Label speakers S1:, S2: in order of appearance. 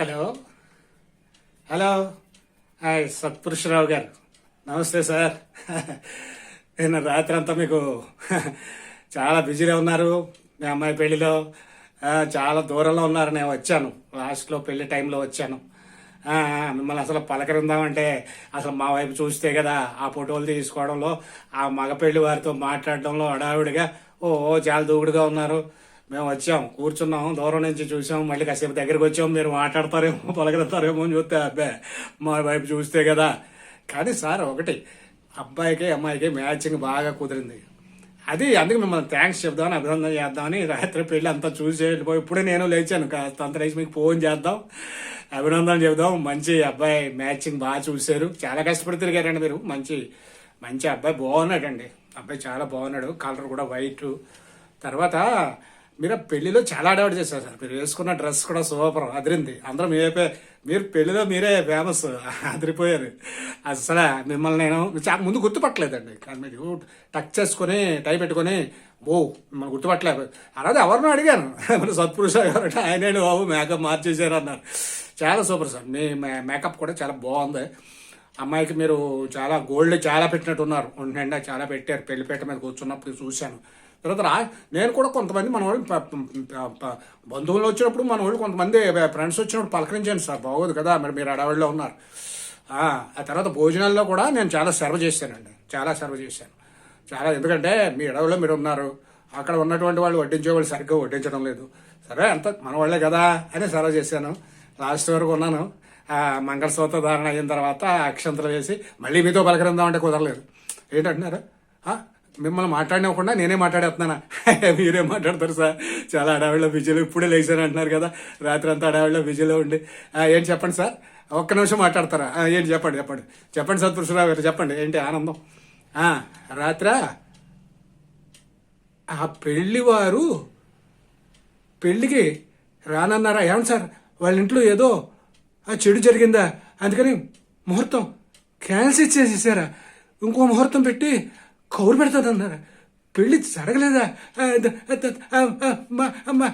S1: Hello. Hello. Hi సత్పురుషరావు గారు. నమస్తే sir. నేను రాత్రి అంతా మీకు చాలా బిజీగా ఉన్నారు. మీ అమ్మాయి పెళ్ళిలో చాలా దూరంలో ఉన్నారు. నేను వచ్చాను. లాస్ట్లో పెళ్ళి టైంలో వచ్చాను. మిమ్మల్ని అసలు పలకరిందామంటే అసలు మా వైపు చూస్తే కదా ఆ ఫోటోలు తీసుకోవడంలో ఆ మగ పెళ్ళి వారితో మాట్లాడడంలో హడావిడిగా ఓ, చాలా దూకుడుగా ఉన్నారు. మేము వచ్చాం కూర్చున్నాం దూరం నుంచి చూసాం మళ్ళీ కాసేపు దగ్గరికి వచ్చాం మీరు మాట్లాడతారేమో పలకరిస్తారేమో అని చూస్తే అబ్బాయి మా వైపు చూస్తే కదా. కానీ సార్ ఒకటి అబ్బాయికి అమ్మాయికి మ్యాచింగ్ బాగా కుదిరింది. అది అందుకు మిమ్మల్ని థ్యాంక్స్ చెప్దామని అభినందన చేద్దామని రాత్రి పెళ్ళి అంతా చూసి వెళ్ళిపోయి ఇప్పుడే నేను లేచాను కాస్త అంత లేచి మీకు ఫోన్ చేద్దాం అభినందన చెబుదాం మంచి అబ్బాయి మ్యాచింగ్ బాగా చూశారు. చాలా కష్టపడి తిరిగారండి మీరు. మంచి మంచి అబ్బాయి బాగున్నాడండి. అబ్బాయి చాలా బాగున్నాడు. కలర్ కూడా వైట్ తర్వాత మీరు పెళ్ళిలో చాలా అడవాడు చేశారు సార్. మీరు వేసుకున్న డ్రెస్ కూడా సూపర్ అదిరింది. అందరం మీరే మీరు పెళ్ళిలో మీరే ఫేమస్ అదిరిపోయారు. అసలు మిమ్మల్ని నేను చాలా ముందు గుర్తుపట్టలేదండి. కానీ మీరు టచ్ చేసుకొని టై పెట్టుకొని ఓ మిమ్మల్ని గుర్తుపట్టలేదు అలాగే ఎవరినో అడిగాను. మన సత్పురుష గారు ఆయన బాబు మేకప్ మార్చేసారు అన్నారు. చాలా సూపర్ సార్. మీ మేకప్ కూడా చాలా బాగుంది. అమ్మాయికి మీరు చాలా గోల్డ్ చాలా పెట్టినట్టు ఉన్నారు నిండా చాలా పెట్టారు. పెళ్ళిపేట మీద కూర్చున్నప్పుడు చూశాను. తర్వాత రా నేను కూడా కొంతమంది మన వాళ్ళు బంధువులు వచ్చినప్పుడు మన వాళ్ళు కొంతమంది ఫ్రెండ్స్ వచ్చినప్పుడు పలకరించాను. సార్ బాగోదు కదా మరి మీరు అడవిలో ఉన్నారు. ఆ తర్వాత భోజనాల్లో కూడా నేను చాలా సర్వ్ చేశానండి. చాలా సర్వ్ చేశాను. చాలా ఎందుకంటే మీ అడవిలో మీరు ఉన్నారు. అక్కడ ఉన్నటువంటి వాళ్ళు వడ్డించే వాళ్ళు సరిగ్గా వడ్డించడం లేదు. సరే అంత మన వాళ్ళే కదా అని సర్వ్ చేశాను. లాస్ట్ వరకు ఉన్నాను. మంగళసూత్ర ధారణ అయిన తర్వాత అక్షంతలు వేసి మళ్ళీ మీతో పలకరిందామంటే కుదరలేదు. ఏంటంటున్నారు? మిమ్మల్ని మాట్లాడినవ్వకుండా నేనే మాట్లాడేస్తున్నానా? మీరే మాట్లాడతారు సార్? చాలా అడవిలో బిజీలో ఇప్పుడే లేచాను అంటున్నారు కదా. రాత్రి అంతా అడవిలో బిజీలో ఉండి. ఏం ఏంటి చెప్పండి సార్? ఒక్క నిమిషం మాట్లాడతారా? ఏంటి చెప్పండి చెప్పండి. చెప్పండి సత్పురుషరావు గారు చెప్పండి. ఏంటి ఆనందం? రాత్ర? ఆ పెళ్ళి వారు పెళ్ళికి రానన్నారా? ఏమండి సార్? వాళ్ళ ఇంట్లో ఏదో ఆ చెడు జరిగిందా? అందుకని ముహూర్తం క్యాన్సిల్ చేసేసారా? ఇంకో ముహూర్తం పెట్టి కౌరు పెడతాదన్నారా? పెళ్ళి జరగలేదా? అమ్మ, అమ్మ,